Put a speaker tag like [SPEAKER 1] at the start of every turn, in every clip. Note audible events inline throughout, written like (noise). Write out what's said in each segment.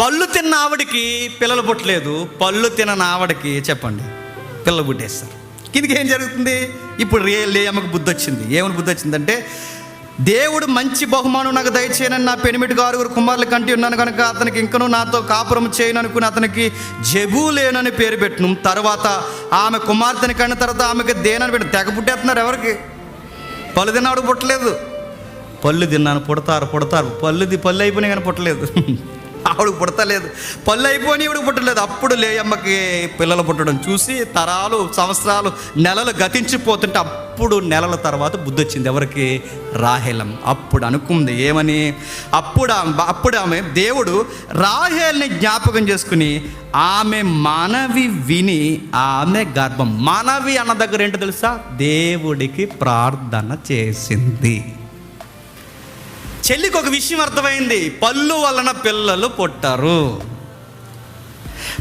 [SPEAKER 1] పళ్ళు తిన్న ఆవిడకి పిల్లలు పుట్టలేదు. పళ్ళు తినని ఆవిడకి చెప్పండి. పిల్లలు పుట్టేస్తారు. కిందికి ఏం జరుగుతుంది? ఇప్పుడు రే లేయమ్మకు బుద్ధి వచ్చింది ఏమని బుద్ధి వచ్చిందంటే దేవుడు మంచి బహుమానం నాకు దయచేయనని నా పెనిమిటి గారుగురు కుమారులు కంటి ఉన్నాను కనుక అతనికి ఇంకను నాతో కాపురం చేయను అనుకుని అతనికి జబూలేనని పేరు పెట్టిన. తర్వాత ఆమె కుమార్తెని కన్న తర్వాత ఆమెకి దేనని పెట్టి తెగ పుట్టేస్తున్నారు ఎవరికి? పళ్ళు తిన్నాడు పుట్టలేదు. పళ్ళు తిన్నాను పుడతారు పుడతారు. పళ్ళుది పళ్ళు అయిపోయినాయి కానీ పుట్టలేదు. (laughs) ఆవిడ పుడతలేదు. పళ్ళు అయిపోయి ఇవిడ పుట్టలేదు. అప్పుడు లేయమ్మకి పిల్లలు పుట్టడం చూసి తరాలు సంవత్సరాలు నెలలు గతించిపోతుంటే అప్పుడు నెలల తర్వాత బుద్ధి వచ్చింది ఎవరికి? రాహేలం. అప్పుడు అనుకుంది ఏమని? అప్పుడు ఆమె అప్పుడు ఆమె దేవుడు రాహేల్ని జ్ఞాపకం చేసుకుని ఆమె మనవి విని ఆమె గర్భం. మనవి అన్న దగ్గర ఏంటో తెలుసా? దేవుడికి ప్రార్థన చేసింది. చెల్లికి ఒక విషయం అర్థమైంది. పళ్ళు వలన పిల్లలు పుట్టారు.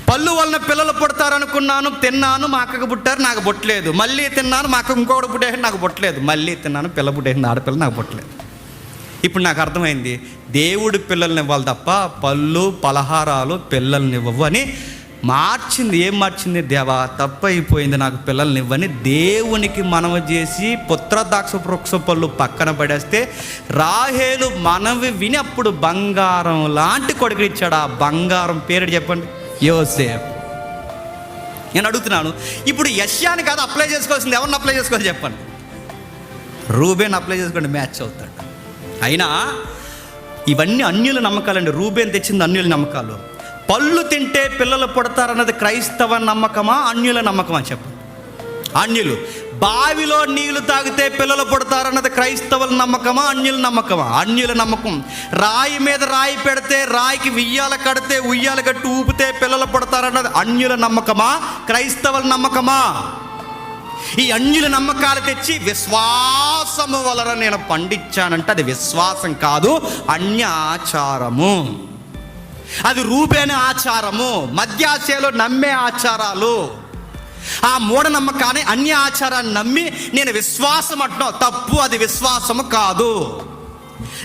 [SPEAKER 1] పళ్ళు వలన పిల్లలు పుడతారు అనుకున్నాను తిన్నాను మా అక్కకు పుట్టారు నాకు పుట్టలేదు. మళ్ళీ తిన్నాను మా అక్క ఇంకొకటి పుట్టేసి నాకు పుట్టలేదు. మళ్ళీ తిన్నాను పిల్ల పుట్టేసింది ఆడపిల్ల నాకు పుట్టలేదు. ఇప్పుడు నాకు అర్థమైంది. దేవుడు పిల్లల్ని ఇవ్వాలి తప్ప పళ్ళు పలహారాలు పిల్లల్ని ఇవ్వవు అని మార్చింది ఏం మార్చింది? దేవా తప్పైపోయింది నాకు పిల్లల్ని ఇవ్వని దేవునికి మనవి చేసి పుత్రదాక్ష వృక్ష పళ్ళు పక్కన పడేస్తే రాహేలు మనవి విని అప్పుడు బంగారం లాంటి కొడుకు ఇచ్చాడు. ఆ బంగారం పేరు చెప్పండి? యోసేఫ్ నేను అడుగుతున్నాను ఇప్పుడు యష్యాని కాదు అప్లై చేసుకోవాల్సింది ఎవరిని అప్లై చేసుకోవాలి చెప్పండి? రూబేన్ అప్లై చేసుకోండి మ్యాచ్ అవుతాడు. అయినా ఇవన్నీ అన్యుల నమ్మకాలండి. రూబేన్ తెచ్చింది అన్యుల నమ్మకాలు. పళ్ళు తింటే పిల్లలు పుడతారన్నది క్రైస్తవ నమ్మకమా అన్యుల నమ్మకమా చెప్పు. అన్యులు. బావిలో నీళ్ళు తాగితే పిల్లలు పుడతారన్నది క్రైస్తవుల నమ్మకమా అన్యుల నమ్మకమా? అన్యుల నమ్మకం. రాయి మీద రాయి పెడితే రాయికి ఉయ్యాల కడితే ఉయ్యాల కట్టి ఊపితే పిల్లలు పుడతారన్నది అన్యుల నమ్మకమా క్రైస్తవుల నమ్మకమా? ఈ అన్యుల నమ్మకాలు తెచ్చి విశ్వాసము వలన నేను పండించానంటే అది విశ్వాసం కాదు అన్యాచారము. అది రూపేణ ఆచారము మధ్యాశయలో నమ్మే ఆచారాలు. ఆ మూఢనమ్మకాన్ని అన్య ఆచారాన్ని నమ్మి నేను విశ్వాసం అంటున్నావు. తప్పు అది విశ్వాసము కాదు.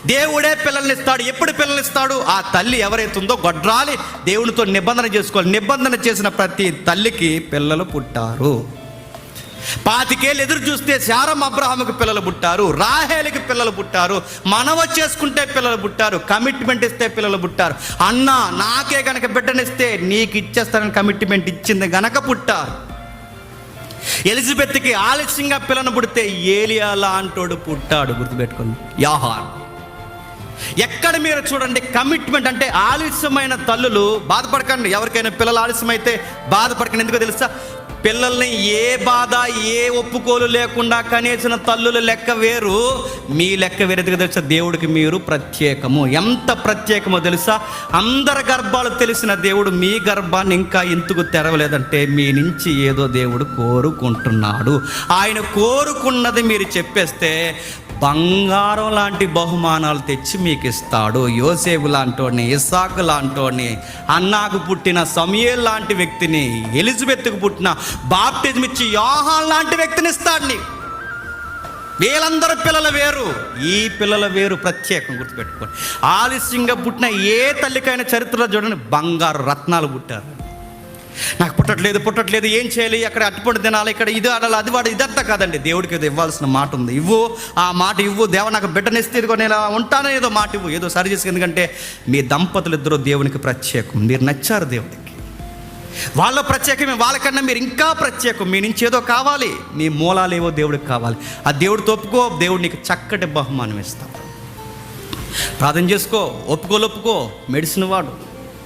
[SPEAKER 1] దేవుడే పిల్లల్ని ఇస్తాడు ఎప్పుడు పిల్లల్ని ఇస్తాడు ఆ తల్లి ఎవరైతుందో గొడ్రాలి దేవునితో నిబంధన చేసుకోవాలి. నిబంధన చేసిన ప్రతి తల్లికి పిల్లలు పుట్టారు. పాతికేళ్ళు ఎదురు చూస్తే శారం అబ్రహాముకి పిల్లలు పుట్టారు రాహేలికి పిల్లలు పుట్టారు మనవ చేసుకుంటే పిల్లలు పుట్టారు కమిట్మెంట్ ఇస్తే పిల్లలు పుట్టారు. అన్న నాకే గనక బిడ్డనిస్తే నీకు ఇచ్చేస్తానని కమిట్మెంట్ ఇచ్చింది గనక పుట్టారు ఎలిజబెత్కి ఆలస్యంగా పిల్లను పుడితే ఏలియా లాంటోడు పుట్టాడు గుర్తుపెట్టుకోండి. యాహార్ ఎక్కడ మీరు చూడండి కమిట్మెంట్ అంటే ఆలస్యమైన తల్లులు బాధపడకండి. ఎవరికైనా పిల్లలు ఆలస్యమైతే బాధపడకండి. ఎందుకో తెలుసా? పిల్లల్ని ఏ బాధ ఏ ఒప్పుకోలు లేకుండా కనేసిన తల్లుల లెక్క వేరు. మీ లెక్క వేరు ఎందుకు తెలుసా? దేవుడికి మీరు ప్రత్యేకము. ఎంత ప్రత్యేకమో తెలుసా? అందరి గర్భాలు తెలిసిన దేవుడు మీ గర్భాన్ని ఇంకా ఎందుకు తెరవలేదంటే మీ నుంచి ఏదో దేవుడు కోరుకుంటున్నాడు. ఆయన కోరుకున్నది మీరు చెప్పేస్తే బంగారం లాంటి బహుమానాలు తెచ్చి మీకు ఇస్తాడు యోసేపు లాంటోని ఇసాకు లాంటోని అన్నాకు పుట్టిన సమయల్ లాంటి వ్యక్తిని ఎలిజబెత్కు పుట్టిన బాప్టిజం ఇచ్చి యోహాన్ లాంటి వ్యక్తిని ఇస్తాడు నీకు వీళ్ళందరూ పిల్లలు వేరు. ఈ పిల్లల వేరు ప్రత్యేకం గుర్తుపెట్టుకోండి. ఆలస్యంగా పుట్టిన ఏ తల్లికైనా చరిత్రలో చూడండి బంగారు రత్నాలు పుట్టారు. నాకు పుట్టట్లేదు పుట్టట్లేదు ఏం చేయాలి? అక్కడ అట్టుపడి తినాలి ఇక్కడ ఇది ఆడాలి అది వాడు ఇదంతా కాదండి. దేవుడికి ఏదో ఇవ్వాల్సిన మాట ఉంది. ఇవ్వు ఆ మాట ఇవ్వు. దేవ నాకు బిడ్డనిస్తే ఇదిగో నేను ఉంటానో ఏదో మాట ఇవ్వు. ఏదో సరి చేసి ఎందుకంటే మీ దంపతులు ఇద్దరు దేవునికి ప్రత్యేకం. మీరు నచ్చారు దేవుడికి వాళ్ళ ప్రత్యేకమే వాళ్ళకన్నా మీరు ఇంకా ప్రత్యేకం. మీ నుంచి ఏదో కావాలి మీ మూలాలు ఏవో దేవుడికి కావాలి. ఆ దేవుడితో ఒప్పుకో దేవుడు నీకు చక్కటి బహుమానం ఇస్తాడు. ప్రార్థన చేసుకో ఒప్పుకోలు ఒప్పుకో మెడిసిన్ వాడు.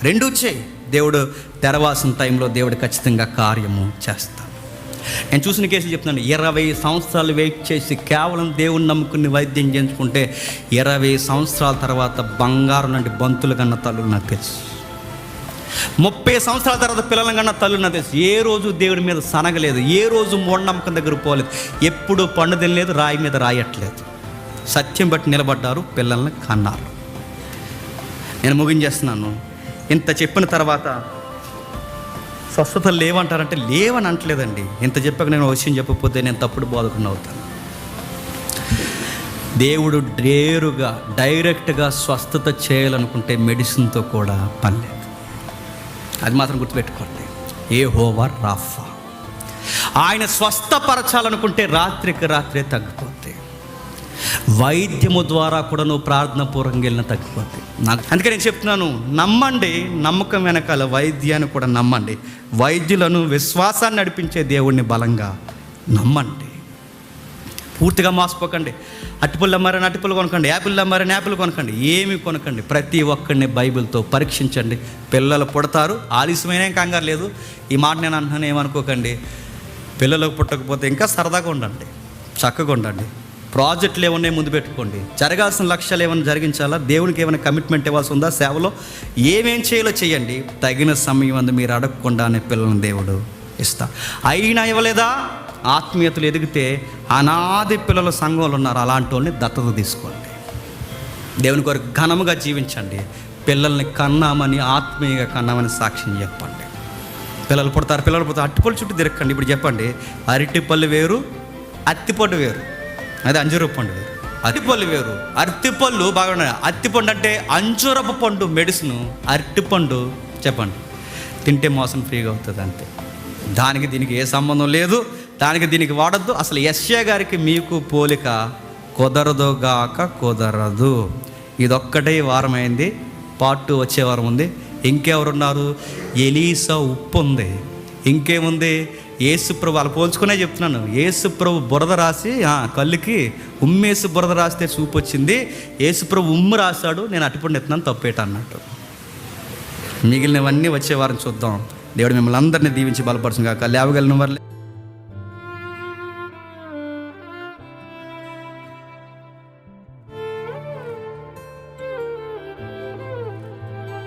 [SPEAKER 1] రెండూ చేయి. దేవుడు తెరవాసిన టైంలో దేవుడు ఖచ్చితంగా కార్యము చేస్తాడు. నేను చూసిన కేసులు చెప్తున్నాను ఇరవై సంవత్సరాలు వెయిట్ చేసి కేవలం దేవుని నమ్ముకుని వైద్యం చేయించుకుంటే ఇరవై సంవత్సరాల తర్వాత బంగారం లాంటి బంతులు కన్న తల్లులు నాకు తెలుసు. ముప్పై సంవత్సరాల తర్వాత పిల్లల కన్నా తల్లు నాకు తెలుసు. ఏ రోజు దేవుడి మీద సనగలేదు ఏ రోజు మూఢనమ్మకం దగ్గర పోలేదు ఎప్పుడు పండు తినలేదు రాయి మీద రాయట్లేదు. సత్యం బట్టి నిలబడ్డారు పిల్లల్ని కన్నారు. నేను ముగించేస్తున్నాను. ఇంత చెప్పిన తర్వాత స్వస్థతలు లేవంటారంటే లేవని అంటలేదండి. ఇంత చెప్పాక నేను విషయం చెప్పకపోతే నేను తప్పుడు బోధకుండా అవుతాను. దేవుడు డేరుగా డైరెక్ట్గా స్వస్థత చేయాలనుకుంటే మెడిసిన్తో కూడా పని లేదు. అది మాత్రం గుర్తుపెట్టుకోండి. ఏ హోవర్ రాఫా. ఆయన స్వస్థపరచాలనుకుంటే రాత్రికి రాత్రే తగ్గిపోతే వైద్యము ద్వారా కూడా నువ్వు ప్రార్థన పూర్వకంగా వెళ్ళిన తగ్గిపోతే నాకు అందుకే నేను చెప్తున్నాను నమ్మండి నమ్మకం వెనకాల వైద్యాన్ని కూడా నమ్మండి. వైద్యులను విశ్వాసాన్ని నడిపించే దేవుణ్ణి బలంగా నమ్మండి. పూర్తిగా మోసపోకండి. అటుపుల్ల అమ్మారని అటుపులు కొనకండి యాపిల్ అమ్మారని యాపిల్ కొనకండి ఏమి కొనకండి. ప్రతి ఒక్కరిని బైబిల్తో పరీక్షించండి. పిల్లలు పుడతారు ఆలస్యమైన కంగారు లేదు. ఈ మాట నేను అంటున్నాను ఏమనుకోకండి. పిల్లలకు పుట్టకపోతే ఇంకా సరదాగా ఉండండి చక్కగా ఉండండి. ప్రాజెక్టులు ఏమన్నా ముందు పెట్టుకోండి. జరగాల్సిన లక్ష్యాలు ఏమైనా జరిగించాలా? దేవునికి ఏమైనా కమిట్మెంట్ ఇవ్వాల్సి ఉందా? సేవలో ఏమేం చేయాలో చేయండి. తగిన సమయం అందు మీరు అడగకుండానే పిల్లలను దేవుడు ఇస్తా. అయినా ఇవ్వలేదా? ఆత్మీయతలు ఎదిగితే అనాది పిల్లల సంఘంలో ఉన్నారు. అలాంటి వాళ్ళని దత్తత తీసుకోండి. దేవుని కొరకు ఘనముగా జీవించండి. పిల్లల్ని కన్నామని ఆత్మీయంగా కన్నామని సాక్ష్యం చెప్పండి. పిల్లలు పుడతారు పిల్లలు పుడతారు. అట్టిపళ్ళు చుట్టూ తిరగండి ఇప్పుడు చెప్పండి అరటిపళ్ళు వేరు అత్తిపండు వేరు. అది అంజూరపు పండు. అరటిపళ్ళు వేరు. అరటిపళ్ళు బాగా ఉన్నాయి. అరటిపండు అంటే అంజూరపు పండు మెడిసిన్. అరటిపండు చెప్పండి. తింటే మోసం ఫ్రీగా అవుతుంది అంతే. దానికి దీనికి ఏ సంబంధం లేదు. దానికి దీనికి వాడద్దు. అసలు యశ్యా గారికి మీకు పోలిక కుదరదు గాక కుదరదు. ఇదొక్కటే వారం అయింది. పార్ట్ వచ్చే వారం ఉంది. ఇంకెవరున్నారు? ఎలీసా ఉప్పు ఉంది. ఇంకేముంది? ఏసుప్రభు వాళ్ళు పోల్చుకునే చెప్తున్నాను. ఏసుప్రభు బురద రాసి కళ్ళుకి ఉమ్మేసి బురద రాస్తే చూపు వచ్చింది ఏసుప్రభు ఉమ్ము రాశాడు నేను అటుపండి ఎత్తున్నాను తప్పేట అన్నట్టు. మిగిలినవన్నీ వచ్చే వారం చూద్దాం. దేవుడు మిమ్మల్ని అందరినీ దీవించి బలపరచుగాక లేవగలిగిన వారు